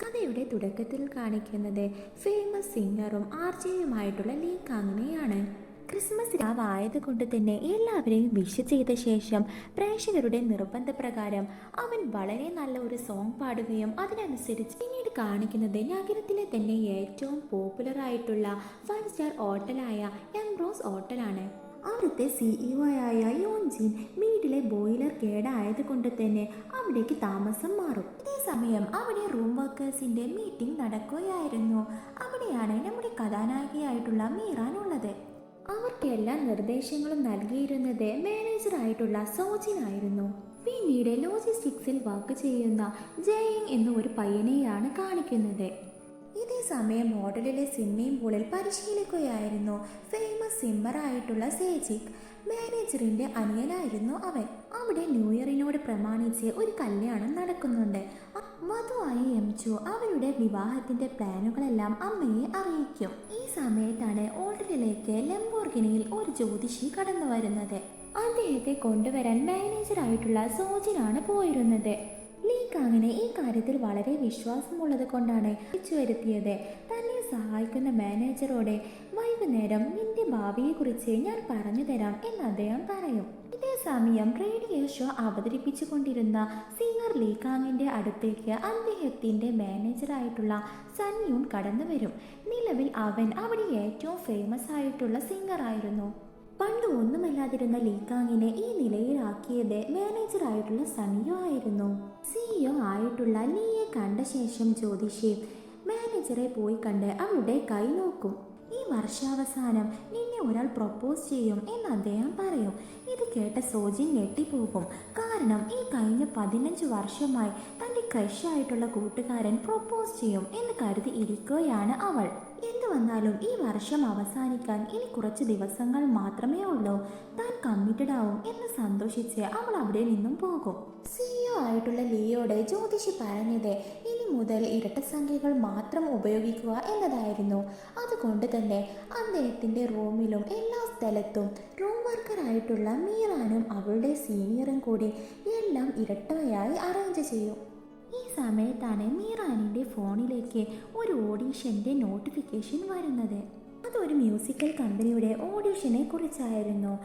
കഥയുടെ തുടക്കത്തിൽ കാണിക്കുന്നത് ഫേമസ് സിംഗറും ആർജയുമായിട്ടുള്ള ലീ കാങ്ങിനെയാണ് ക്രിസ്മസ് രാവായത് കൊണ്ട് തന്നെ എല്ലാവരെയും വിഷ് ചെയ്ത ശേഷം പ്രേക്ഷകരുടെ നിർബന്ധപ്രകാരം അവൻ വളരെ നല്ല ഒരു സോങ് പാടുകയും അതിനനുസരിച്ച് പിന്നീട് കാണിക്കുന്നത് നഗരത്തിലെ തന്നെ ഏറ്റവും പോപ്പുലർ ആയിട്ടുള്ള ഫൈവ് സ്റ്റാർ ഹോട്ടലായ എംബ്രോസ് ഹോട്ടലാണ് അവിടുത്തെ സിഇഒ ആയ യോൻജിൻ വീട്ടിലെ ബോയിലർ കേടായത് കൊണ്ട് തന്നെ അവിടേക്ക് താമസം മാറും. ഇതേ സമയം അവിടെ റൂം വർക്കേഴ്സിന്റെ മീറ്റിംഗ് നടക്കുകയായിരുന്നു. അവിടെയാണ് നമ്മുടെ കഥാനായികയായിട്ടുള്ള മീറാൻ ഉള്ളത്. അവർക്ക് എല്ലാ നിർദ്ദേശങ്ങളും നൽകിയിരുന്നത് മാനേജറായിട്ടുള്ള സോജിനായിരുന്നു പിന്നീട് ലോജിസ്റ്റിക്സിൽ വർക്ക് ചെയ്യുന്ന ജയിങ് എന്നൊരു പയ്യനെയാണ് കാണിക്കുന്നത്. ഇതേ സമയം മോഡലിലെ സ്വിമ്മിംഗ് പൂളിൽ പരിശീലിക്കുകയായിരുന്നു ഫേമസ് സിമ്മറായിട്ടുള്ള സേജിക്. മാനേജറിന്റെ അനിയനായിരുന്നു അവൻ. അവിടെ ന്യൂ ഇയറിനോട് പ്രമാണിച്ച് ഒരു കല്യാണം നടക്കുന്നുണ്ട്. മധുവായി എംചു അവരുടെ വിവാഹത്തിന്റെ പ്ലാനുകളെല്ലാം അമ്മയെ അറിയിക്കും. ഈ സമയത്താണ് ഓർഡറിലേക്ക് ലംബോർഗിനിയിൽ ഒരു ജ്യോതിഷി കടന്നു വരുന്നത് അദ്ദേഹത്തെ കൊണ്ടുവരാൻ മാനേജറായിട്ടുള്ള സോജിനാണ് പോയിരുന്നത്. ലീ കാങ്ങിന് ഈ കാര്യത്തിൽ വളരെ വിശ്വാസമുള്ളത് കൊണ്ടാണ് വിളിച്ചു വരുത്തിയത്. തന്നെ സഹായിക്കുന്ന മാനേജറോടെ വൈകുന്നേരം നിന്റെ ഭാവിയെക്കുറിച്ച് ഞാൻ പറഞ്ഞു തരാം എന്ന് അദ്ദേഹം പറയും. ഇതേ സമയം റേഡിയോ ഷോ അവതരിപ്പിച്ചു കൊണ്ടിരുന്ന സിംഗർ ലീ കാങ്ങിന്റെ അടുത്തേക്ക് അദ്ദേഹത്തിന്റെ മാനേജറായിട്ടുള്ള സന്യൂൺ കടന്നു വരും നിലവിൽ അവൻ അവിടെ ഏറ്റവും ഫേമസ് ആയിട്ടുള്ള സിംഗർ ആയിരുന്നു പണ്ട് ഒന്നുമല്ലാതിരുന്ന ലീകാങ്ങിനെ ഈ നിലയിലാക്കിയത് മാനേജറായിട്ടുള്ള സണിയോ ആയിരുന്നു. സിഇഒ ആയിട്ടുള്ള ലീയെ കണ്ട ശേഷം ജ്യോതിഷി മാനേജറെ പോയി കണ്ട് അവളുടെ കൈ നോക്കും. ഈ വർഷാവസാനം നിന്നെ ഒരാൾ പ്രൊപ്പോസ് ചെയ്യും എന്ന് അദ്ദേഹം പറയും. ഇത് കേട്ട സോജിൻ ഞെട്ടിപ്പോകും. കാരണം ഈ കഴിഞ്ഞ പതിനഞ്ച് വർഷമായി തന്റെ ക്രഷായിട്ടുള്ള കൂട്ടുകാരൻ പ്രൊപ്പോസ് ചെയ്യും എന്ന് കരുതി ഇരിക്കുകയാണ് അവൾ. എന്തു വന്നാലും ഈ വർഷം അവസാനിക്കാൻ ഇനി കുറച്ച് ദിവസങ്ങൾ മാത്രമേ ഉള്ളൂ. താൻ കമ്മിറ്റഡ് ആവും എന്ന് സന്തോഷിച്ച് അവൾ അവിടെ നിന്നും പോകും. സിഇഒ ആയിട്ടുള്ള ലിയോട് ജ്യോതിഷി പറഞ്ഞത് ഇനി മുതൽ ഇരട്ട സംഖ്യകൾ മാത്രം ഉപയോഗിക്കുക എന്നതായിരുന്നു. അതുകൊണ്ട് തന്നെ അദ്ദേഹത്തിന്റെ റൂമിലും എല്ലാ സ്ഥലത്തും റൂം വർക്കറായിട്ടുള്ള മീറാനും അവളുടെ സീനിയറും കൂടി എല്ലാം ഇരട്ടയായി അറേഞ്ച് ചെയ്യും. ഈ സമയത്താണ് മീറാനിന്റെ ഫോണിലേക്ക് ഒരു ഓഡീഷന്റെ നോട്ടിഫിക്കേഷൻ വരുന്നത്. അതൊരു മ്യൂസിക്കൽ കമ്പനിയുടെ ഓഡീഷനെ കുറിച്ചായിരുന്നു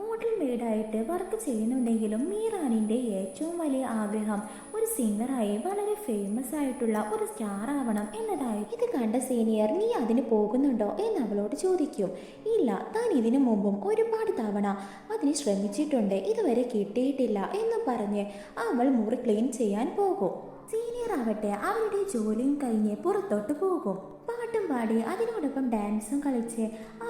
മോഡൽ മെയ്ഡായിട്ട് വർക്ക് ചെയ്യുന്നുണ്ടെങ്കിലും മീറാനിന്റെ ഏറ്റവും വലിയ ആഗ്രഹം ഒരു സിംഗറായി വളരെ ഫേമസ് ആയിട്ടുള്ള ഒരു സ്റ്റാർ ആവണം എന്നതായി ഇത് കണ്ട സീനിയർ നീ അതിന് പോകുന്നുണ്ടോ? എന്ന് അവളോട് ചോദിക്കും. ഇല്ല താൻ ഇതിനു മുമ്പും ഒരുപാട് തവണ അതിന് ശ്രമിച്ചിട്ടുണ്ട്. ഇതുവരെ കിട്ടിയിട്ടില്ല എന്ന് പറഞ്ഞ് അവൾ മുറി ക്ലീൻ ചെയ്യാൻ പോകും. സീനിയർ ആവട്ടെ അവരുടെ ജോലിയും കഴിഞ്ഞ് പുറത്തോട്ട് പോകും. പാട്ടും പാടി അതിനോടൊപ്പം ഡാൻസും കളിച്ച്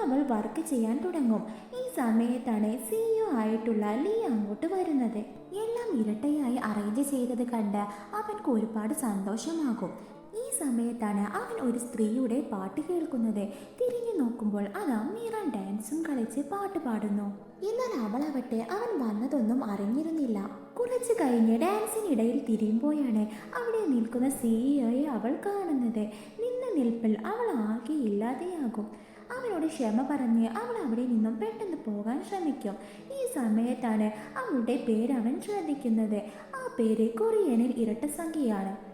അവൾ വർക്ക് ചെയ്യാൻ തുടങ്ങും. ഈ സമയത്താണ് സിഇഒ ആയിട്ടുള്ള ലീ അങ്ങോട്ട് വരുന്നത്. എല്ലാം ഇരട്ടയായി അറേഞ്ച് ചെയ്തത് കണ്ട് അവൻക്ക് ഒരുപാട് സന്തോഷമാകും. ഈ സമയത്താണ് അവൻ ഒരു സ്ത്രീയുടെ പാട്ട് കേൾക്കുന്നത്. തിരിഞ്ഞു നോക്കുമ്പോൾ അതാ മീറ ഡാൻസും കളിച്ച് പാട്ട് പാടുന്നു. എന്നാൽ അവളാവട്ടെ അവൻ വന്നതൊന്നും അറിഞ്ഞിരുന്നില്ല. കുറച്ച് കഴിഞ്ഞ് ഡാൻസിനിടയിൽ തിരിയുമ്പോഴാണ് അവിടെ നിൽക്കുന്ന സിഇഒയെ അവൾ കാണുന്നത്. നിന്ന നിൽപ്പിൽ അവൾ ആകെ ഇല്ലാതെയാകും. അവനോട് ക്ഷമ പറഞ്ഞ് അവൾ അവിടെ നിന്നും പെട്ടെന്ന് പോകാൻ ശ്രമിക്കും. ഈ സമയത്താണ് അവളുടെ പേര് അവൻ ശ്രദ്ധിക്കുന്നത്. ആ പേര് കൊറിയനിൽ ഇരട്ടസംഖ്യയാണ്.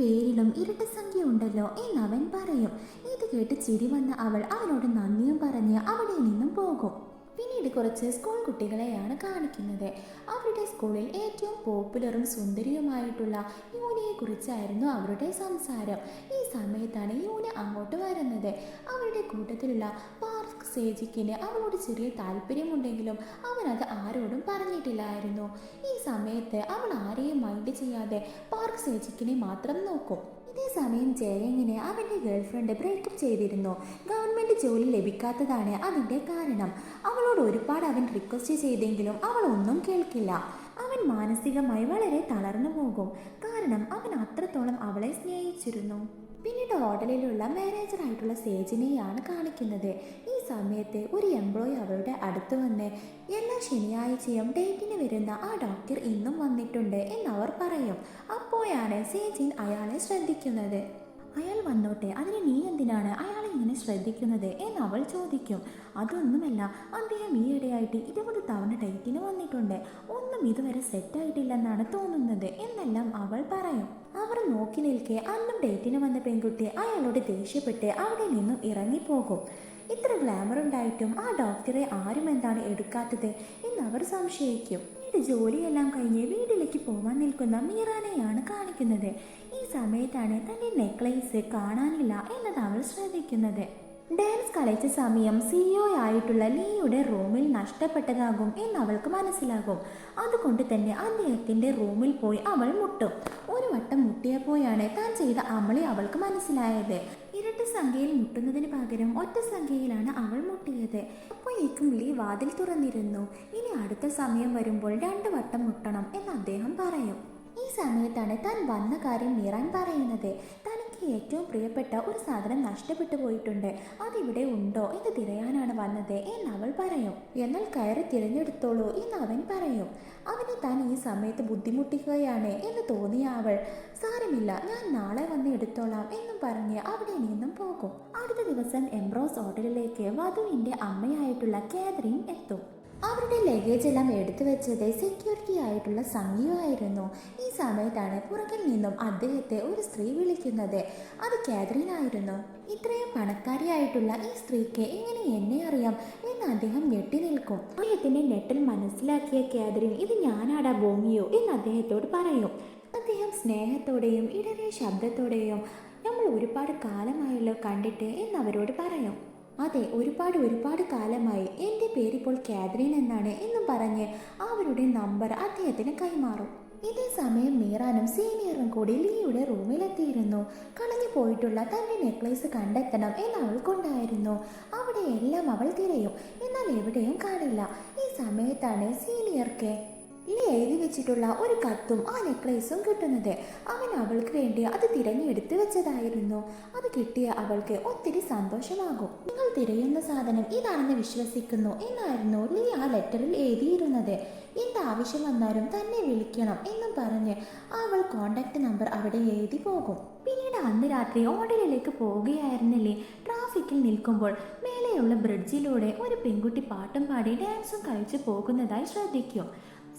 പേരിലും ഇരട്ടസംഖ്യ ഉണ്ടല്ലോ എന്ന് അവൻ പറയും. ഇത് കേട്ട് ചിരി വന്ന അവൾ അവനോട് നന്ദിയും പറഞ്ഞ് അവിടെ നിന്നും പോകും. പിന്നീട് കുറച്ച് സ്കൂൾ കുട്ടികളെയാണ് കാണിക്കുന്നത്. അവരുടെ സ്കൂളിൽ ഏറ്റവും പോപ്പുലറും സുന്ദരിയുമായിട്ടുള്ള യൂനയെ കുറിച്ചായിരുന്നു അവരുടെ സംസാരം. ഈ സമയത്താണ് യൂന അങ്ങോട്ട് വരുന്നത്. അവരുടെ കൂട്ടത്തിലുള്ള സേജിക്കിന് അവളോട് ചെറിയ താല്പര്യമുണ്ടെങ്കിലും അവൻ അത് ആരോടും പറഞ്ഞിട്ടില്ലായിരുന്നു. ഈ സമയത്ത് അവൾ ആരെയും മൈൻഡ് ചെയ്യാതെ പാർക്ക് സേജിക്കിനെ മാത്രം നോക്കും. ഇതേ സമയം ജയങ്ങിനെ അവന്റെ ഗേൾഫ്രണ്ട് ബ്രേക്കപ്പ് ചെയ്തിരുന്നു. ഗവൺമെന്റ് ജോലി ലഭിക്കാത്തതാണ് അതിന്റെ കാരണം. അവളോട് ഒരുപാട് അവൻ റിക്വസ്റ്റ് ചെയ്തെങ്കിലും അവൾ ഒന്നും കേൾക്കില്ല. അവൻ മാനസികമായി വളരെ തളർന്നു പോകും. കാരണം അവൻ അത്രത്തോളം അവളെ സ്നേഹിച്ചിരുന്നു. പിന്നീട് ഹോട്ടലിലുള്ള മാനേജറായിട്ടുള്ള സേജിനെയാണ് കാണിക്കുന്നത്. ഈ സമയത്ത് ഒരു എംപ്ലോയി അവളുടെ അടുത്ത് വന്ന് എല്ലാ ശനിയാഴ്ചയും ഡേറ്റിന് വരുന്ന ആ ഡോക്ടർ ഇന്നും വന്നിട്ടുണ്ട് എന്നവർ പറയും. അപ്പോഴാണ് സേജിൻ അയാളെ ശ്രദ്ധിക്കുന്നത്. അയാൾ വന്നോട്ടെ അതിന് നീ എന്തിനാണ് അയാളെ ഇങ്ങനെ ശ്രദ്ധിക്കുന്നത് എന്ന് അവൾ ചോദിക്കും. അതൊന്നുമല്ല അദ്ദേഹം ഈയിടെയായിട്ട് ഇരുപത് തവണ ഡേറ്റിന് വന്നിട്ടുണ്ട്. ഒന്നും ഇതുവരെ സെറ്റായിട്ടില്ലെന്നാണ് തോന്നുന്നത് എന്നെല്ലാം അവൾ പറയും. അവർ നോക്കി നിൽക്കെ അന്നും ഡേറ്റിന് വന്ന പെൺകുട്ടി അയാളോട് ദേഷ്യപ്പെട്ട് അവിടെ നിന്നും ഇറങ്ങിപ്പോകും. ഇത്ര ഗ്ലാമർ ഉണ്ടായിട്ടും ആ ഡോക്ടറെ ആരും എന്താണ് എടുക്കാത്തത് എന്ന് അവർ സംശയിക്കും. ജോലിയെല്ലാം കഴിഞ്ഞ് വീട്ടിലേക്ക് പോവാൻ നിൽക്കുന്ന മീറാനെയാണ് കാണിക്കുന്നത്. സമയത്താണ് തന്റെ നെക്ലേസ് കാണാനില്ല എന്നത് അവൾ ശ്രദ്ധിക്കുന്നത്. ഡാൻസ് കളിച്ച സമയം സിഇഒ ആയിട്ടുള്ള ലീയുടെ റൂമിൽ നഷ്ടപ്പെട്ടതാകും എന്ന് അവൾക്ക് മനസ്സിലാകും. അതുകൊണ്ട് തന്നെ അദ്ദേഹത്തിന്റെ റൂമിൽ പോയി അവൾ മുട്ടും. ഒരു വട്ടം മുട്ടിയപ്പോഴാണ് താൻ ചെയ്ത അമളി അവൾക്ക് മനസ്സിലായത്. ഇരട്ട സംഖ്യയിൽ മുട്ടുന്നതിന് പകരം ഒറ്റ സംഖ്യയിലാണ് അവൾ മുട്ടിയത്. അപ്പോഴേക്കും ലീ വാതിൽ തുറന്നിരുന്നു. ഇനി അടുത്ത സമയം വരുമ്പോൾ രണ്ട് വട്ടം മുട്ടണം എന്ന് അദ്ദേഹം പറയും. ഈ സമയത്താണ് താൻ വന്ന കാര്യം മീറാൻ പറയുന്നത്. തനിക്ക് ഏറ്റവും പ്രിയപ്പെട്ട ഒരു സാധനം നഷ്ടപ്പെട്ടു പോയിട്ടുണ്ട്. അതിവിടെ ഉണ്ടോ എന്ന് തിരയാനാണ് വന്നത് എന്ന് അവൾ പറയും. എന്നാൽ കയറി തിരഞ്ഞെടുത്തോളൂ എന്ന് അവൻ പറയും. അവനെ താൻ ഈ സമയത്ത് ബുദ്ധിമുട്ടിക്കുകയാണ് എന്ന് തോന്നിയ അവൾ. സാരമില്ല ഞാൻ നാളെ വന്ന് എടുത്തോളാം എന്നും പറഞ്ഞ് അവിടെ നിന്നും പോകും. അടുത്ത ദിവസം എംബ്രോസ് ഹോട്ടലിലേക്ക് വധുവിന്റെ അമ്മയായിട്ടുള്ള കാതറിൻ എത്തും. അവരുടെ ലഗേജ് എല്ലാം എടുത്തു വെച്ചത് സെക്യൂരിറ്റി ആയിട്ടുള്ള സംഖ്യയായിരുന്നു ഈ സമയത്താണ് പുറകിൽ നിന്നും അദ്ദേഹത്തെ ഒരു സ്ത്രീ വിളിക്കുന്നത്. അത് കാതറിൻ ആയിരുന്നു. ഇത്രയും പണക്കാരിയായിട്ടുള്ള ഈ സ്ത്രീക്ക് എങ്ങനെ എന്നെ അറിയാം? എന്ന് അദ്ദേഹം ഞെട്ടി നിൽക്കും. അദ്ദേഹത്തിന്റെ നെട്ടിൽ മനസ്സിലാക്കിയ കാതറിൻ ഇത് ഞാനാടാ ഭൂമിയോ എന്ന് അദ്ദേഹത്തോട് പറയും. അദ്ദേഹം സ്നേഹത്തോടെയും ഇടറിയ ശബ്ദത്തോടെയും നമ്മൾ ഒരുപാട് കാലമായല്ലോ കണ്ടിട്ട് എന്നവരോട് പറയും. അതെ ഒരുപാട് ഒരുപാട് കാലമായി എന്റെ പേരിപ്പോൾ കാതറിൻ എന്നാണ് എന്നും പറഞ്ഞ് അവരുടെ നമ്പർ അദ്ദേഹത്തിന് കൈമാറും. ഇതേ സമയം മീറാനും സീനിയറും കൂടി ലീയുടെ റൂമിലെത്തിയിരുന്നു. കളഞ്ഞു പോയിട്ടുള്ള തന്റെ നെക്ലേസ് കണ്ടെത്തണം എന്ന് അവൾക്കുണ്ടായിരുന്നു അവിടെ എല്ലാം അവൾ തിരയും. എന്നാൽ എവിടെയും കാണില്ല. ഈ സമയത്താണ് സീനിയർക്ക് ലീ എഴുതി വെച്ചിട്ടുള്ള ഒരു കത്തും ആ നെക്ലേസും കിട്ടുന്നത്. അവൻ അവൾക്ക് വേണ്ടി അത് തിരഞ്ഞെടുത്ത് വെച്ചതായിരുന്നു. അത് കിട്ടിയ അവൾക്ക് ഒത്തിരി സന്തോഷമാകും. നിങ്ങൾ തിരയുന്ന സാധനം ഇതാണെന്ന് വിശ്വസിക്കുന്നു എന്നായിരുന്നു ലീ ആ ലെറ്ററിൽ എഴുതിയിരുന്നത്. എന്താവശ്യം വന്നാലും തന്നെ വിളിക്കണം എന്നും പറഞ്ഞ് അവൾ കോണ്ടാക്ട് നമ്പർ അവിടെ എഴുതി പോകും. പിന്നീട് അന്ന് രാത്രി ഓടലിലേക്ക് പോവുകയായിരുന്നില്ലേ ട്രാഫിക്കിൽ നിൽക്കുമ്പോൾ മേലെയുള്ള ബ്രിഡ്ജിലൂടെ ഒരു പെൺകുട്ടി പാട്ടും പാടി ഡാൻസും കഴിച്ച് പോകുന്നതായി ശ്രദ്ധിക്കും.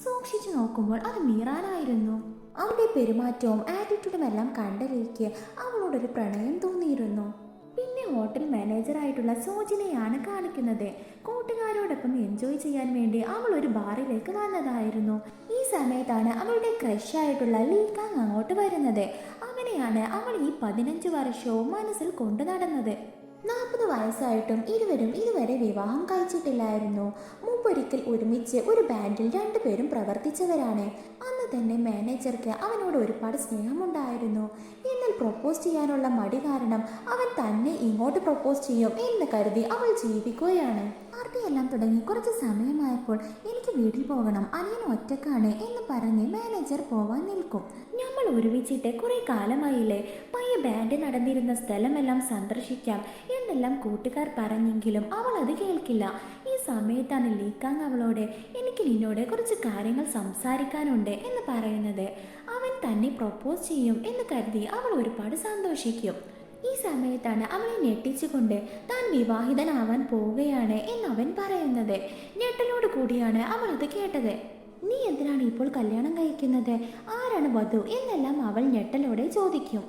സൂക്ഷിച്ചു നോക്കുമ്പോൾ അത് മീറാനായിരുന്നു. അവളുടെ പെരുമാറ്റവും ആറ്റിറ്റ്യൂഡും എല്ലാം കണ്ടലേക്ക് അവളോടൊരു പ്രണയം തോന്നിയിരുന്നു. പിന്നെ ഹോട്ടൽ മാനേജറായിട്ടുള്ള സോജിനെയാണ് കാണിക്കുന്നത്. കൂട്ടുകാരോടൊപ്പം എൻജോയ് ചെയ്യാൻ വേണ്ടി അവൾ ഒരു ബാറിലേക്ക് വന്നതായിരുന്നു. ഈ സമയത്താണ് അവളുടെ ക്രഷ് ആയിട്ടുള്ള ലീകാങ് അങ്ങോട്ട് വരുന്നത്. അവനെയാണ് അവൾ ഈ പതിനഞ്ച് വർഷവും മനസ്സിൽ കൊണ്ടു നടന്നത് നാൽപ്പത് വയസ്സായിട്ടും ഇരുവരും ഇതുവരെ വിവാഹം കഴിച്ചിട്ടില്ലായിരുന്നു. മുമ്പൊരിക്കൽ ഒരുമിച്ച് ഒരു ബാൻഡിൽ രണ്ടുപേരും പ്രവർത്തിച്ചവരാണ്. അന്ന് തന്നെ മാനേജർക്ക് അവനോട് ഒരുപാട് സ്നേഹമുണ്ടായിരുന്നു. എന്നാൽ പ്രൊപ്പോസ് ചെയ്യാനുള്ള മടി കാരണം അവൻ തന്നെ ഇങ്ങോട്ട് പ്രൊപ്പോസ് ചെയ്യും എന്ന് കരുതി അവൾ ജീവിക്കുകയാണ്. പാർട്ടിയെല്ലാം തുടങ്ങി കുറച്ച് സമയമായപ്പോൾ എനിക്ക് വീട്ടിൽ പോകണം അനിയൻ ഒറ്റക്കാണ് എന്ന് പറഞ്ഞ് മാനേജർ പോവാൻ നിൽക്കും. നമ്മൾ ഒരുമിച്ചിട്ട് കുറേ കാലമായില്ലേ? പയ്യ ബാൻഡ് നടന്നിരുന്ന സ്ഥലമെല്ലാം സന്ദർശിക്കാം എന്നെല്ലാം കൂട്ടുകാർ പറഞ്ഞെങ്കിലും അവൾ അത് കേൾക്കില്ല. ഈ സമയത്താണ് ലീക്കാങ് അവളോട് എനിക്ക് നിന്നോട് കുറച്ച് കാര്യങ്ങൾ സംസാരിക്കാനുണ്ട് എന്ന് പറയുന്നത്. അവൻ തന്നെ പ്രൊപ്പോസ് ചെയ്യും എന്ന് കരുതി അവൾ ഒരുപാട് സന്തോഷിക്കും. ഈ സമയത്താണ് അവളെ ഞെട്ടിച്ചുകൊണ്ട് താൻ വിവാഹിതനാവാൻ പോവുകയാണ് എന്ന് അവൻ പറയുന്നത്. ഞെട്ടലോട് കൂടിയാണ് അവൾ അത് കേട്ടത്. നീ എന്തിനാണ് ഇപ്പോൾ കല്യാണം കഴിക്കുന്നത്? ആരാണ് വധു? എന്നെല്ലാം അവൾ ഞെട്ടലോടെ ചോദിക്കും.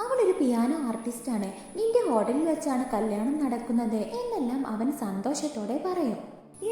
അവളൊരു പിയാനോ ആർട്ടിസ്റ്റാണ് നിന്റെ ഹോട്ടലിൽ വെച്ചാണ് കല്യാണം നടക്കുന്നത് എന്നെല്ലാം അവൻ സന്തോഷത്തോടെ പറയും.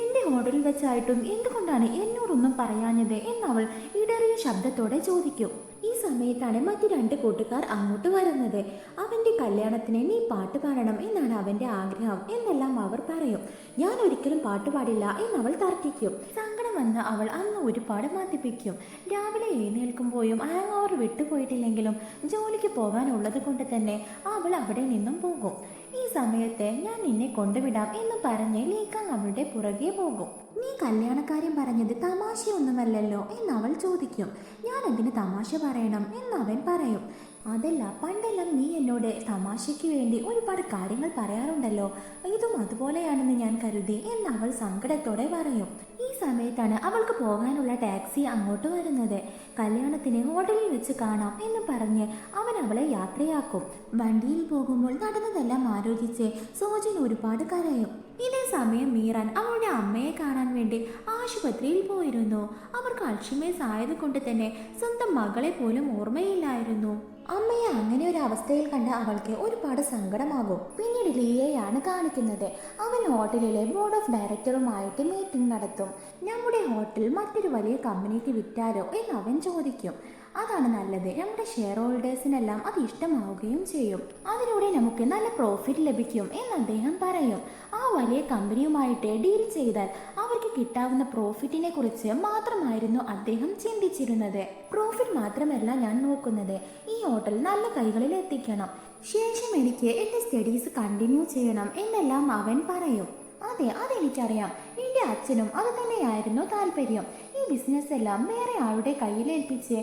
എന്റെ ഹോട്ടലിൽ വെച്ചായിട്ടും എന്തുകൊണ്ടാണ് എന്നോടൊന്നും പറയാഞ്ഞത്? എന്നവൾ ഇടറിയ ശബ്ദത്തോടെ ചോദിക്കും. ഈ സമയത്താണ് മറ്റു രണ്ട് കൂട്ടുകാർ അങ്ങോട്ട് വരുന്നത്. അവന്റെ കല്യാണത്തിന് നീ പാട്ട് പാടണം എന്നാണ് അവന്റെ ആഗ്രഹം എന്നെല്ലാം അവർ പറയും. ഞാൻ ഒരിക്കലും പാട്ട് പാടില്ല എന്നവൾ തർക്കിക്കും. സങ്കടം വന്ന് അവൾ അന്ന് ഒരുപാട് മദ്യപിക്കും. രാവിലെ എഴുന്നേൽക്കുമ്പോഴും ഹാങ് ഓവർ വിട്ടുപോയിട്ടില്ലെങ്കിലും ജോലിക്ക് പോകാനുള്ളത് കൊണ്ട് തന്നെ അവൾ അവിടെ നിന്നും പോകും. ഈ സമയത്ത് ഞാൻ നിന്നെ കൊണ്ടുവിടാം എന്ന് പറഞ്ഞ് ലീക്കാൻ അവളുടെ പുറകെ പോകും. നീ കല്യാണക്കാര്യം പറഞ്ഞത് തമാശയൊന്നുമല്ലല്ലോ എന്ന് അവൾ ചോദിക്കും. ഞാൻ എന്തിന് തമാശ പറയണം എന്നവൻ പറയും. അതല്ല പണ്ടെല്ലാം നീ എന്നോട് തമാശയ്ക്ക് വേണ്ടി ഒരുപാട് കാര്യങ്ങൾ പറയാറുണ്ടല്ലോ. ഇതും അതുപോലെയാണെന്ന് ഞാൻ കരുതി. എന്ന് അവൾ സങ്കടത്തോടെ പറയും. ഈ സമയത്താണ് അവൾക്ക് പോകാനുള്ള ടാക്സി അങ്ങോട്ട് വരുന്നത്. കല്യാണത്തിന് ഹോട്ടലിൽ വെച്ച് കാണാം എന്ന് പറഞ്ഞ് അവൻ അവളെ യാത്രയാക്കും. വണ്ടിയിൽ പോകുമ്പോൾ നടന്നതെല്ലാം ആലോചിച്ച് സോജൻ ഒരുപാട് കരയും. ഇതേ സമയം മീറാൻ അവളുടെ അമ്മയെ കാണാൻ വേണ്ടി ആശുപത്രിയിൽ പോയിരുന്നു. അവർക്ക് അൾഷിമേസ് ആയതുകൊണ്ട് തന്നെ സ്വന്തം മകളെ പോലും ഓർമ്മയില്ലായിരുന്നു. അമ്മയെ അങ്ങനെ ഒരു അവസ്ഥയിൽ കണ്ട അവൾക്ക് ഒരുപാട് സങ്കടമാകും. പിന്നീട് ലിയയാണ് കാണിക്കുന്നത്. അവൻ ഹോട്ടലിലെ ബോർഡ് ഓഫ് ഡയറക്ടറുമായിട്ട് മീറ്റിംഗ് നടത്തും. നമ്മുടെ ഹോട്ടൽ മറ്റൊരു വലിയ കമ്പനിക്ക് വിറ്റാരോ എന്ന് അവൻ ചോദിക്കും. അതാണ് നല്ലത്. നമ്മുടെ ഷെയർ ഹോൾഡേഴ്സിനെല്ലാം അത് ഇഷ്ടമാവുകയും ചെയ്യും. അതിലൂടെ നമുക്ക് നല്ല പ്രോഫിറ്റ് ലഭിക്കും എന്ന് അദ്ദേഹം പറയും. ആ വലിയ കമ്പനിയുമായിട്ട് ഡീൽ ചെയ്താൽ അവർക്ക് കിട്ടാവുന്ന പ്രോഫിറ്റിനെ കുറിച്ച് മാത്രമായിരുന്നു അദ്ദേഹം ചിന്തിച്ചിരുന്നത്. പ്രോഫിറ്റ് മാത്രമല്ല ഞാൻ നോക്കുന്നത്. ഈ ഹോട്ടൽ നല്ല കൈകളിൽ എത്തിക്കണം. ശേഷം എനിക്ക് എന്റെ സ്റ്റഡീസ് കണ്ടിന്യൂ ചെയ്യണം എന്നെല്ലാം അവൻ പറയും. അതെ അതെനിക്കറിയാം. എന്റെ അച്ഛനും അത് തന്നെയായിരുന്നു താല്പര്യം. ഈ ബിസിനസ് എല്ലാം വേറെ ആളുടെ കയ്യിലേൽപ്പിച്ച്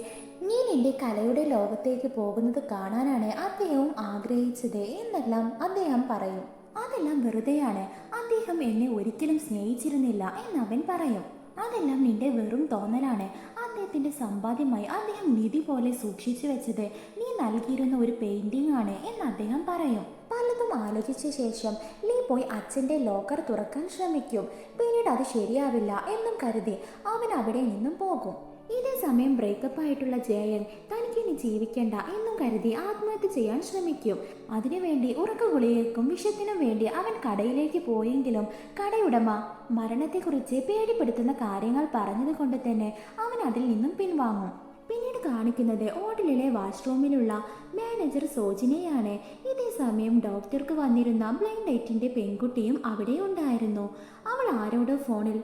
നീ നിന്റെ കലയുടെ ലോകത്തേക്ക് പോകുന്നത് കാണാനാണ് അദ്ദേഹവും ആഗ്രഹിച്ചത് എന്നെല്ലാം അദ്ദേഹം പറയും. അതെല്ലാം വെറുതെയാണ്. അദ്ദേഹം എന്നെ ഒരിക്കലും സ്നേഹിച്ചിരുന്നില്ല എന്നവൻ പറയും. അതെല്ലാം നിന്റെ വെറും തോന്നലാണ്. അദ്ദേഹത്തിന്റെ സമ്പാദ്യമായി അദ്ദേഹം നിധി പോലെ സൂക്ഷിച്ചു വെച്ചത് നീ നൽകിയിരുന്ന ഒരു പെയിന്റിംഗ് ആണ് എന്ന് അദ്ദേഹം പറയും. പലതും ആലോചിച്ച ശേഷം ലീ പോയി അച്ഛന്റെ ലോക്കർ തുറക്കാൻ ശ്രമിക്കും. പിന്നീട് അത് ശരിയാവില്ല എന്നും കരുതി അവൻ അവിടെ നിന്നും പോകും. ഇതേ സമയം ബ്രേക്കപ്പ് ആയിട്ടുള്ള ജയൻ തനിക്ക് ഇനി ജീവിക്കേണ്ട എന്നും കരുതി ആത്മഹത്യ ചെയ്യാൻ ശ്രമിക്കും. അതിനുവേണ്ടി ഉറക്ക ഗുളികൾക്കും വിഷത്തിനും വേണ്ടി അവൻ കടയിലേക്ക് പോയെങ്കിലും കടയുടമ മരണത്തെക്കുറിച്ച് പേടിപ്പെടുത്തുന്ന കാര്യങ്ങൾ പറഞ്ഞതുകൊണ്ട് തന്നെ അവൻ അതിൽ നിന്നും പിൻവാങ്ങും. പിന്നീട് കാണിക്കുന്നത് ഹോട്ടലിലെ വാഷ്റൂമിലുള്ള മാനേജർ സോജിനെയാണ്. ഇതേ സമയം ഡോക്ടർക്ക് വന്നിരുന്ന ബ്ലൈൻഡ് ഡേറ്റിന്റെ പെൺകുട്ടിയും അവിടെ ഉണ്ടായിരുന്നു. അവൾ ആരോടോ ഫോണിൽ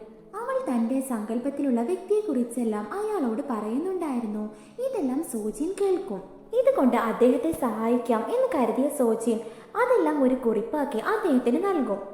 തന്റെ സങ്കല്പത്തിലുള്ള വ്യക്തിയെക്കുറിച്ചെല്ലാം അയാളോട് പറയുന്നുണ്ടായിരുന്നു. ഇതെല്ലാം സോജിൻ കേൾക്കും. ഇതുകൊണ്ട് അദ്ദേഹത്തെ സഹായിക്കാം എന്ന് കരുതിയ സോജിൻ അതെല്ലാം ഒരു കുറിപ്പാക്കി അദ്ദേഹത്തിന് നൽകും.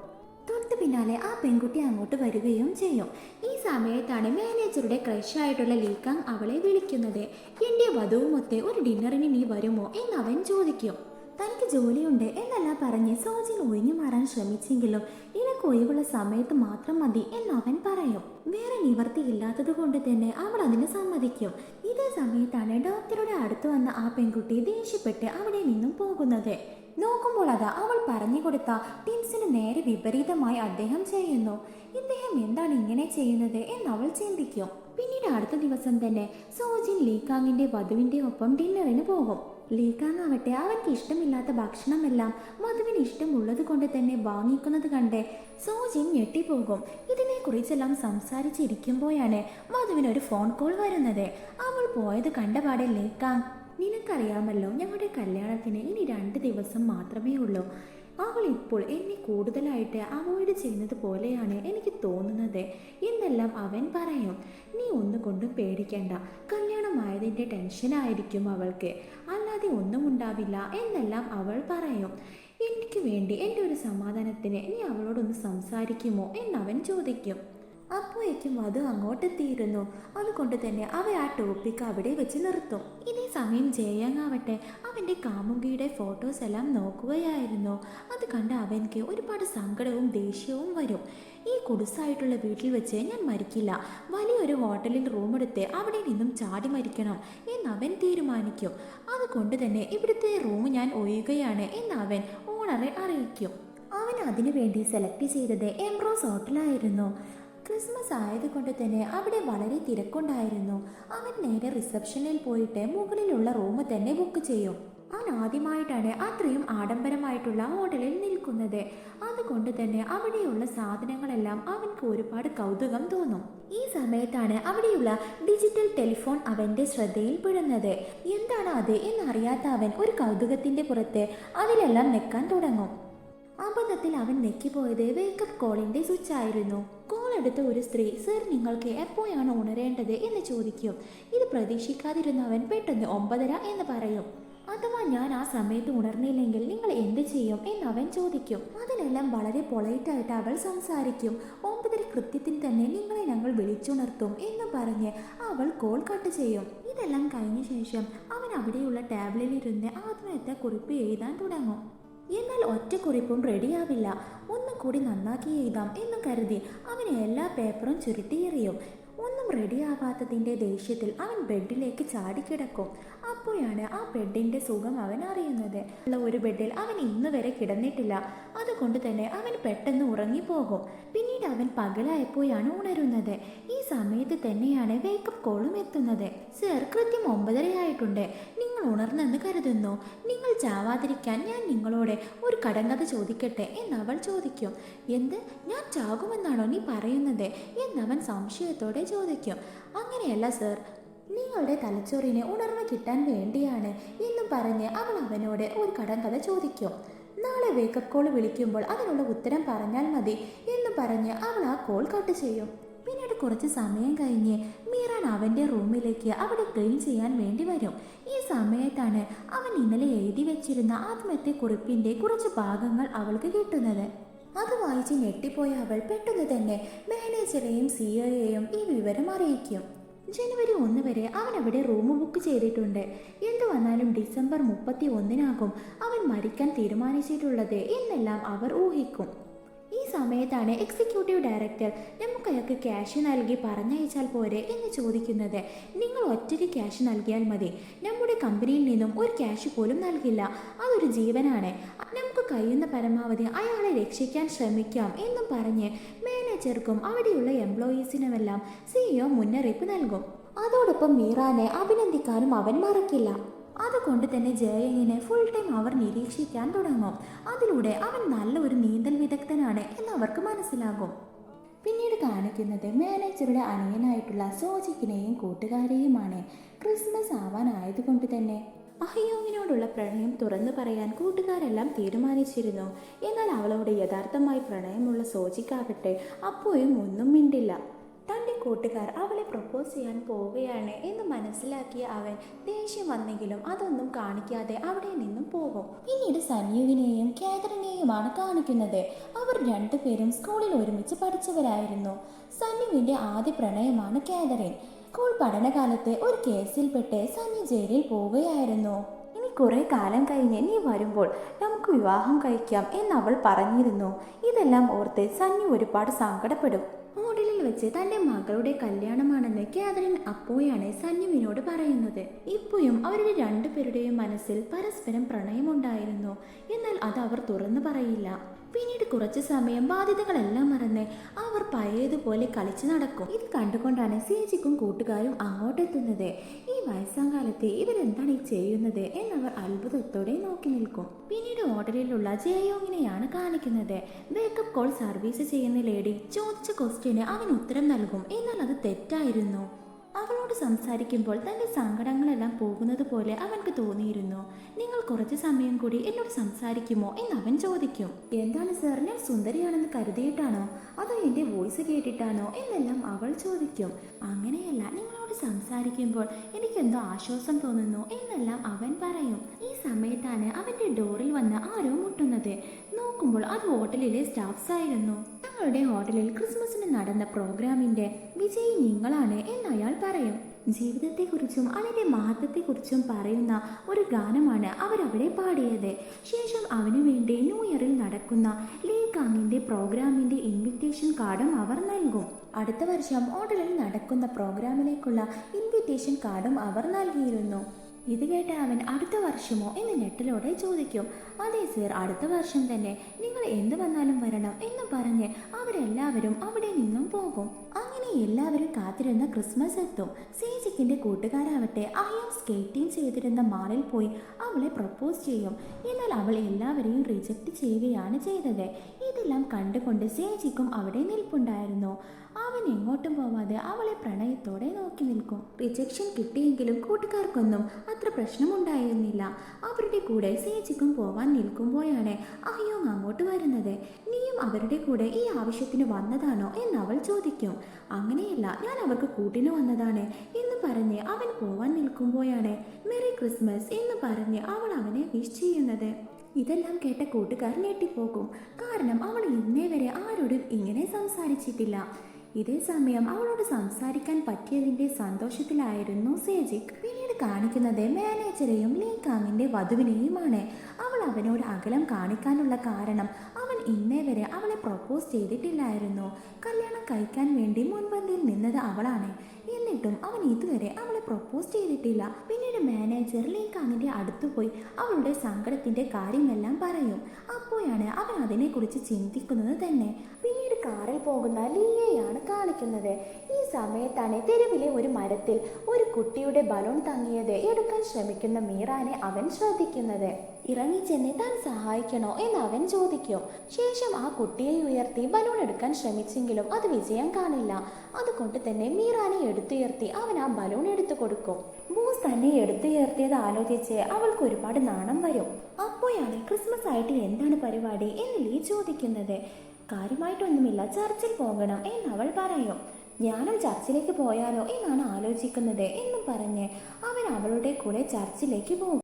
തൊട്ട് പിന്നാലെ ആ പെൺകുട്ടി അങ്ങോട്ട് വരികയും ചെയ്യും. ഈ സമയത്താണ് മാനേജറുടെ ക്രഷായിട്ടുള്ള ലീക്കാങ് അവളെ വിളിക്കുന്നത്. എന്റെ വധുവുമൊത്തെ ഒരു ഡിന്നറിന് നീ വരുമോ? എന്ന് അവൻ ചോദിക്കും. തനിക്ക് ജോലിയുണ്ട് എന്നെല്ലാം പറഞ്ഞ് സോജിൻ ഒഴിഞ്ഞു മാറാൻ ശ്രമിച്ചെങ്കിലും നിനക്ക് ഒഴിവുള്ള സമയത്ത് മാത്രം മതി എന്ന് അവൻ പറയും. വേറെ നിവർത്തിയില്ലാത്തത് കൊണ്ട് തന്നെ അവൾ അതിന് സമ്മതിക്കും. ഇതേ സമയത്താണ് ഡോക്ടറുടെ അടുത്ത് വന്ന ആ പെൺകുട്ടി ദേഷ്യപ്പെട്ട് അവിടെ നിന്നും പോകുന്നത്. നോക്കുമ്പോൾ അതാ അവൾ പറഞ്ഞു കൊടുത്ത ടിൻസിന് നേരെ വിപരീതമായി അദ്ദേഹം ചെയ്യുന്നു. ഇദ്ദേഹം എന്താണ് ഇങ്ങനെ ചെയ്യുന്നത്? എന്ന് അവൾ ചിന്തിക്കും. പിന്നീട് അടുത്ത ദിവസം തന്നെ സോജിൻ ലീകാങ്ങിന്റെ വധുവിന്റെ ഒപ്പം ഡിന്നറിന് പോകും. ലീകാങ് ആവട്ടെ അവർക്ക് ഇഷ്ടമില്ലാത്ത ഭക്ഷണമെല്ലാം വധുവിന് ഇഷ്ടമുള്ളത് കൊണ്ട് തന്നെ വാങ്ങിക്കുന്നത് കണ്ട് സോജിൻ ഞെട്ടിപ്പോകും. ഇതിനെക്കുറിച്ചെല്ലാം സംസാരിച്ചിരിക്കുമ്പോഴാണ് വധുവിന് ഒരു ഫോൺ കോൾ വരുന്നത്. അവൾ പോയത് കണ്ടപാടെ ലീകാങ് നിനക്കറിയാമല്ലോ ഞങ്ങളുടെ കല്യാണത്തിന് ഇനി രണ്ട് ദിവസം മാത്രമേ ഉള്ളൂ. അവൾ ഇപ്പോൾ എന്നെ കൂടുതലായിട്ട് അവോയ്ഡ് ചെയ്യുന്നത് പോലെയാണ് എനിക്ക് തോന്നുന്നത്. എന്നെല്ലാം അവൻ പറയും. നീ ഒന്നുകൊണ്ടും പേടിക്കണ്ട. കല്യാണമായതിന്റെ ടെൻഷനായിരിക്കും അവൾക്ക്. അല്ലാതെ ഒന്നും ഉണ്ടാവില്ല എന്നെല്ലാം അവൾ പറയും. എനിക്ക് വേണ്ടി എന്റെ ഒരു സമാധാനത്തിന് നീ അവളോടൊന്ന് സംസാരിക്കുമോ? എന്നവൻ ചോദിക്കും. അപ്പോഴേക്കും അത് അങ്ങോട്ടെത്തിയിരുന്നു. അതുകൊണ്ട് തന്നെ അവ ആ ടോപ്പിക്ക് അവിടെ വെച്ച് നിർത്തും. ഇതേ സമയം ജയങ്ങാവട്ടെ അവന്റെ കാമുകിയുടെ ഫോട്ടോസ് എല്ലാം നോക്കുകയായിരുന്നു. അത് കണ്ട് അവൻക്ക് ഒരുപാട് സങ്കടവും ദേഷ്യവും വരും. ഈ കുടുസായിട്ടുള്ള വീട്ടിൽ വെച്ച് ഞാൻ മരിക്കില്ല. വലിയൊരു ഹോട്ടലിൽ റൂം എടുത്ത് അവിടെ നിന്നും ചാടി മരിക്കണം എന്ന് അവൻ തീരുമാനിക്കും. അതുകൊണ്ട് തന്നെ ഇവിടുത്തെ റൂം ഞാൻ ഒഴിയുകയാണ് അവൻ ഓണറെ അറിയിക്കും. അവൻ അതിനുവേണ്ടി സെലക്ട് ചെയ്തത് എംബ്രോസ് ഹോട്ടലായിരുന്നു ക്രിസ്മസ് ആയതുകൊണ്ട് തന്നെ അവിടെ വളരെ തിരക്കുണ്ടായിരുന്നു. അവൻ നേരെ റിസപ്ഷനിൽ പോയിട്ട് മുകളിലുള്ള റൂം തന്നെ ബുക്ക് ചെയ്യും. അവൻ ആദ്യമായിട്ടാണ് അത്രയും ആഡംബരമായിട്ടുള്ള ഹോട്ടലിൽ നിൽക്കുന്നത്. അതുകൊണ്ട് തന്നെ അവിടെയുള്ള സാധനങ്ങളെല്ലാം അവൻക്ക് ഒരുപാട് കൗതുകം തോന്നും. ഈ സമയത്താണ് അവിടെയുള്ള ഡിജിറ്റൽ ടെലിഫോൺ അവന്റെ ശ്രദ്ധയിൽപ്പെടുന്നത് എന്താണ് അത് എന്നറിയാത്ത അവൻ ഒരു കൗതുകത്തിന്റെ പുറത്ത് അതിലെല്ലാം നിൽക്കാൻ തുടങ്ങും. അബദ്ധത്തിൽ അവൻ നെക്കിപ്പോയത് വേക്കപ്പ് കോളിന്റെ സ്വിച്ച് ആയിരുന്നു. കോൾ എടുത്ത ഒരു സ്ത്രീ സർ നിങ്ങൾക്ക് എപ്പോഴാണ് ഉണരേണ്ടത്? എന്ന് ചോദിക്കും. ഇത് പ്രതീക്ഷിക്കാതിരുന്ന അവൻ പെട്ടെന്ന് ഒമ്പതര എന്ന് പറയും. അഥവാ ഞാൻ ആ സമയത്ത് ഉണർന്നില്ലെങ്കിൽ നിങ്ങൾ എന്ത് ചെയ്യും? എന്ന് അവൻ ചോദിക്കും. അതിനെല്ലാം വളരെ പൊളൈറ്റായിട്ട് അവൾ സംസാരിക്കും. ഒമ്പതര കൃത്യത്തിൽ തന്നെ നിങ്ങളെ ഞങ്ങൾ വിളിച്ചുണർത്തും എന്ന് പറഞ്ഞ് അവൾ കോൾ കട്ട് ചെയ്യും. ഇതെല്ലാം കഴിഞ്ഞ ശേഷം അവൻ അവിടെയുള്ള ടാബ്ലിലിരുന്ന് ആത്മഹത്യ കുറിപ്പ് എഴുതാൻ തുടങ്ങും. എന്നാൽ ഒറ്റക്കുറിപ്പും റെഡിയാവില്ല ഒന്നും കൂടി നന്നാക്കി എഴുതാം എന്ന് കരുതി അവൻ എല്ലാ പേപ്പറും ചുരുട്ടിയെറിയും ഒന്നും റെഡിയാവാത്തതിന്റെ ദേഷ്യത്തിൽ അവൻ ബെഡിലേക്ക് ചാടിക്കിടക്കും. അപ്പോഴാണ് ആ ബെഡിന്റെ സുഖം അവൻ അറിയുന്നത്. ഉള്ള ഒരു ബെഡിൽ അവൻ ഇന്ന് വരെ കിടന്നിട്ടില്ല. അതുകൊണ്ട് തന്നെ അവൻ പെട്ടെന്ന് ഉറങ്ങിപ്പോകും. പിന്നീട് അവൻ പകലായപ്പോഴാണ് ഉണരുന്നത്. ഈ സമയത്ത് തന്നെയാണ് വേക്കപ്പ് കോളും എത്തുന്നത്. സർ കൃത്യം ഒമ്പതരയായിട്ടുണ്ട് നിങ്ങൾ ഉണർന്നെന്ന് കരുതുന്നു. നിങ്ങൾ ചാവാതിരിക്കാൻ ഞാൻ നിങ്ങളോട് ഒരു കടങ്കഥ ചോദിക്കട്ടെ എന്ന് എന്നവൾ ചോദിക്കും. എന്ത്? ഞാൻ ചാകുമെന്നാണോ നീ പറയുന്നത്? എന്നവൻ സംശയത്തോടെ ചോദിക്കും. അങ്ങനെയല്ല സർ നിങ്ങളുടെ തലച്ചോറിന് ഉണർവ് കിട്ടാൻ വേണ്ടിയാണ് എന്നും പറഞ്ഞ് അവൾ അവനോട് ഒരു കടങ്കഥ ചോദിക്കും. നാളെ വേക്കപ്പ് കോൾ വിളിക്കുമ്പോൾ അതിനുള്ള ഉത്തരം പറഞ്ഞാൽ മതി എന്ന് പറഞ്ഞ് അവൾ ആ കോൾ കട്ട് ചെയ്യും. പിന്നീട് കുറച്ച് സമയം കഴിഞ്ഞ് മീറാൻ അവന്റെ റൂമിലേക്ക് അവിടെ ക്ലീൻ ചെയ്യാൻ വേണ്ടി വരും. ഈ സമയത്താണ് അവൻ ഇന്നലെ എഴുതി വെച്ചിരുന്ന ആത്മഹത്യക്കുറിപ്പിന്റെ കുറച്ച് ഭാഗങ്ങൾ അവൾക്ക് കിട്ടുന്നത്. അത് വായിച്ച് ഞെട്ടിപ്പോയ അവൾ പെട്ടെന്ന് തന്നെ മാനേജറെയും സിഒയെയും ഈ വിവരം അറിയിക്കും. ജനുവരി ഒന്ന് വരെ അവൻ അവിടെ റൂം ബുക്ക് ചെയ്തിട്ടുണ്ട്. എന്തു വന്നാലും ഡിസംബർ മുപ്പത്തി ഒന്നിനാകും അവൻ മരിക്കാൻ തീരുമാനിച്ചിട്ടുള്ളത് എന്നെല്ലാം അവർ ഊഹിക്കും. ഈ സമയത്താണ് എക്സിക്യൂട്ടീവ് ഡയറക്ടർ നമുക്ക് അയാൾക്ക് ക്യാഷ് നൽകി പറഞ്ഞയച്ചാൽ പോരെ എന്ന് ചോദിക്കുന്നത്. നിങ്ങൾ ഒറ്റയ്ക്ക് ക്യാഷ് നൽകിയാൽ മതി. നമ്മുടെ കമ്പനിയിൽ നിന്നും ഒരു ക്യാഷ് പോലും നൽകില്ല. അതൊരു ജീവനാണ്. നമുക്ക് കഴിയുന്ന പരമാവധി അയാളെ രക്ഷിക്കാൻ ശ്രമിക്കാം എന്നും പറഞ്ഞ് മാനേജർക്കും അവിടെയുള്ള എംപ്ലോയീസിനുമെല്ലാം സിഇഒ മുന്നറിയിപ്പ് നൽകും. അതോടൊപ്പം മീറാനെ അഭിനന്ദിക്കാനും അവൻ മറക്കില്ല. അതുകൊണ്ട് തന്നെ ജയങ്ങിനെ ഫുൾ ടൈം അവർ നിരീക്ഷിക്കാൻ തുടങ്ങും. അതിലൂടെ അവൻ നല്ല ഒരു നീന്തൽ വിദഗ്ധനാണ് എന്ന് അവർക്ക് മനസ്സിലാകും. പിന്നീട് കാണിക്കുന്നത് മാനേജറുടെ അനിയനായിട്ടുള്ള സോജിക്കിനെയും കൂട്ടുകാരെയുമാണ്. ക്രിസ്മസ് ആവാനായതുകൊണ്ട് തന്നെ. അഹയോങ്ങിനോടുള്ള പ്രണയം തുറന്നു പറയാൻ കൂട്ടുകാരെല്ലാം തീരുമാനിച്ചിരുന്നു. എന്നാൽ അവളോട് യഥാർത്ഥമായി പ്രണയമുള്ള സോജിക്കാകട്ടെ അപ്പോഴും ഒന്നും മിണ്ടില്ല. തന്റെ കൂട്ടുകാർ അവളെ പ്രപ്പോസ് ചെയ്യാൻ പോവുകയാണ് എന്ന് മനസ്സിലാക്കിയ അവൻ ദേഷ്യം വന്നെങ്കിലും അതൊന്നും കാണിക്കാതെ അവിടെ നിന്നും പോകും. പിന്നീട് സന്യുവിനെയും കാതറിനെയുമാണ് കാണിക്കുന്നത്. അവർ രണ്ടുപേരും സ്കൂളിൽ ഒരുമിച്ച് പഠിച്ചവരായിരുന്നു. സന്യുവിന്റെ ആദ്യ പ്രണയമാണ് കാതറിൻ. സ്കൂൾ പഠനകാലത്ത് ഒരു കേസിൽപ്പെട്ട് സനി ജയിലിൽ പോവുകയായിരുന്നു. ഇനി കുറെ കാലം കഴിഞ്ഞ് നീ വരുമ്പോൾ നമുക്ക് വിവാഹം കഴിക്കാം എന്ന് എന്നവൾ പറഞ്ഞിരുന്നു. ഇതെല്ലാം ഓർത്ത് സന്നി ഒരുപാട് സങ്കടപ്പെടും. മോഡലിൽ വെച്ച് തന്റെ മകളുടെ കല്യാണമാണെന്ന് കാതറിൻ അപ്പോയാണ് സന്യുവിനോട് പറയുന്നത്. ഇപ്പോഴും അവരുടെ രണ്ടുപേരുടെയും മനസ്സിൽ പരസ്പരം പ്രണയമുണ്ടായിരുന്നു. എന്നാൽ അത് അവർ തുറന്നു പറയില്ല. പിന്നീട് കുറച്ചു സമയം ബാധ്യതകളെല്ലാം മറന്ന് അവർ പഴയതുപോലെ കളിച്ചു നടക്കും. ഇത് കണ്ടുകൊണ്ടാണ് സേജിക്കും കൂട്ടുകാരും അങ്ങോട്ടെത്തുന്നത്. ഈ വയസ്സാം കാലത്ത് ഇവരെന്താണ് ഈ ചെയ്യുന്നത് എന്നവർ അത്ഭുതത്തോടെ നോക്കി നിൽക്കും. പിന്നീട് ഹോട്ടലിലുള്ള ജയോങ്ങിനെയാണ് കാണിക്കുന്നത്. ബേക്കപ്പ് കോൾ സർവീസ് ചെയ്യുന്ന ലേഡി ചോദിച്ച ക്വസ്റ്റ്യന് അവൻ ഉത്തരം നൽകും. എന്നാൽ അത് തെറ്റായിരുന്നു. അവളോട് സംസാരിക്കുമ്പോൾ തന്റെ സങ്കടങ്ങളെല്ലാം പോകുന്നത് പോലെ അവൻക്ക് തോന്നിയിരുന്നു. നിങ്ങൾ കുറച്ച് സമയം കൂടി എന്നോട് സംസാരിക്കുമോ? എന്ന് അവൻ ചോദിക്കും. എന്താണ് സാർ ഞാൻ സുന്ദരിയാണെന്ന് കരുതിയിട്ടാണോ? അതോ എന്റെ വോയിസ് കേട്ടിട്ടാണോ? എന്നെല്ലാം അവൾ ചോദിക്കും. അങ്ങനെയല്ല നിങ്ങളോട് സംസാരിക്കുമ്പോൾ എനിക്കെന്തോ ആശ്വാസം തോന്നുന്നു എന്നെല്ലാം അവൻ പറയും. ഈ സമയത്താണ് അവന്റെ ഡോറിൽ വന്ന് ആരോ മുട്ടുന്നത്. നോക്കുമ്പോൾ അത് ഹോട്ടലിലെ സ്റ്റാഫ്സ് ആയിരുന്നു. ഞങ്ങളുടെ ഹോട്ടലിൽ ക്രിസ്മസിന് നടന്ന പ്രോഗ്രാമിന്റെ വിജയി നിങ്ങളാണ് എന്ന് അയാൾ പറയും. ജീവിതത്തെക്കുറിച്ചും അതിന്റെ മഹത്വത്തെക്കുറിച്ചും പറയുന്ന ഒരു ഗാനമാണ് അവരവിടെ പാടിയത്. ശേഷം അവനു വേണ്ടി ന്യൂ ഇയറിൽ നടക്കുന്ന ലീ കാങ്ങിന്റെ പ്രോഗ്രാമിന്റെ ഇൻവിറ്റേഷൻ കാർഡും അവർ നൽകും. അടുത്ത വർഷം ഹോട്ടലിൽ നടക്കുന്ന പ്രോഗ്രാമിലേക്കുള്ള ഇൻവിറ്റേഷൻ കാർഡും അവർ നൽകിയിരുന്നു. ഇത് കേട്ട അവൻ അടുത്ത വർഷമോ എന്ന് ഞെട്ടലോടെ ചോദിക്കും. അതേ സർ അടുത്ത വർഷം തന്നെ. നിങ്ങൾ എന്ത് വന്നാലും വരണം എന്ന് പറഞ്ഞ് അവരെല്ലാവരും അവിടെ നിന്നും പോകും. അങ്ങനെ എല്ലാവരും കാത്തിരുന്ന ക്രിസ്മസ് എത്തും. സേജിക്കിന്റെ കൂട്ടുകാരാവട്ടെ അയാൾ സ്കേറ്റിംഗ് ചെയ്തിരുന്ന മാളിൽ പോയി അവളെ പ്രപ്പോസ് ചെയ്യും. എന്നാൽ അവൾ എല്ലാവരെയും റിജക്റ്റ് ചെയ്യുകയാണ് ചെയ്തത്. ഇതെല്ലാം കണ്ടുകൊണ്ട് സേജിക്കും അവിടെ നിൽപ്പുണ്ടായിരുന്നു. അവൻ എങ്ങോട്ടും പോവാതെ അവളെ പ്രണയത്തോടെ നോക്കി നിൽക്കും. റിജക്ഷൻ കിട്ടിയെങ്കിലും കൂട്ടുകാർക്കൊന്നും അത്ര പ്രശ്നമുണ്ടായിരുന്നില്ല. അവരുടെ കൂടെ സേജിക്കും പോവാൻ നിൽക്കുമ്പോഴാണ് അഹയോങ് അങ്ങോട്ട് വരുന്നത്. നീയും അവരുടെ കൂടെ ഈ ആവശ്യത്തിന് വന്നതാണോ എന്ന് അവൾ ചോദിക്കും. അങ്ങനെയല്ല ഞാൻ അവർക്ക് കൂട്ടിന് വന്നതാണ് എന്ന് പറഞ്ഞ് അവൻ പോവാൻ നിൽക്കുമ്പോഴാണ് മെറി ക്രിസ്മസ് എന്ന് പറഞ്ഞ് അവൾ അവനെ വിഷ് ചെയ്യുന്നത്. ഇതെല്ലാം കേട്ട കൂട്ടുകാർ ഞെട്ടിപ്പോകും. കാരണം അവൾ ഇന്നേ വരെ ആരോടും ഇങ്ങനെ സംസാരിച്ചിട്ടില്ല. ഇതേ സമയം അവളോട് സംസാരിക്കാൻ പറ്റിയതിന്റെ സന്തോഷത്തിലായിരുന്നു സേജിക്. പിന്നീട് കാണിക്കുന്നത് മാനേജരെയും ലീകാങ്ങിന്റെ വധുവിനെയുമാണ്. അവൾ അവനോട് അകലം കാണിക്കാനുള്ള കാരണം ഇന്നേ വരെ അവളെ പ്രപ്പോസ് ചെയ്തിട്ടില്ലായിരുന്നു. കല്യാണം കഴിക്കാൻ വേണ്ടി മുൻപന്തിയിൽ നിന്നത് അവളാണ്. എന്നിട്ടും അവൻ ഇതുവരെ അവളെ പ്രൊപ്പോസ് ചെയ്തിട്ടില്ല. പിന്നീട് മാനേജർ ലീകാങ്ങിന്റെ അടുത്ത് പോയി അവളുടെ സങ്കടത്തിന്റെ കാര്യമെല്ലാം പറയും. അപ്പോഴാണ് അവൻ അതിനെക്കുറിച്ച് ചിന്തിക്കുന്നത് തന്നെ. പിന്നീട് കാറിൽ പോകുന്ന ലീയയാണ് കാണിക്കുന്നത്. ഈ സമയത്താണ് തെരുവിലെ ഒരു മരത്തിൽ ഒരു കുട്ടിയുടെ ബലൂൺ തങ്ങിയത്. എടുക്കാൻ ശ്രമിക്കുന്ന മീറാനെ അവൻ ശ്രദ്ധിക്കുന്നത്. ഇറങ്ങിച്ചെന്ന് താൻ സഹായിക്കണോ എന്ന് അവൻ ചോദിക്കും. ശേഷം ആ കുട്ടിയെ ഉയർത്തി ബലൂൺ എടുക്കാൻ ശ്രമിച്ചെങ്കിലും അത് വിജയം കാണില്ല. അതുകൊണ്ട് തന്നെ മീറാനെ എടുത്തുയർത്തി അവൻ ആ ബലൂൺ എടുത്തു കൊടുക്കും. ബോസ് തന്നെ എടുത്തുയർത്തിയത് ആലോചിച്ച് അവൾക്ക് ഒരുപാട് നാണം വരും. അപ്പോഴാണ് ക്രിസ്മസ് ആയിട്ട് എന്താണ് പരിപാടി എന്ന് ലീ ചോദിക്കുന്നത്. കാര്യമായിട്ടൊന്നുമില്ല ചർച്ചിൽ പോകണം എന്ന് അവൾ പറയും. ഞാനും ചർച്ചിലേക്ക് പോയാലോ എന്നാണ് ആലോചിക്കുന്നത് എന്നും പറഞ്ഞ് അവൻ അവളുടെ കൂടെ ചർച്ചിലേക്ക് പോകും.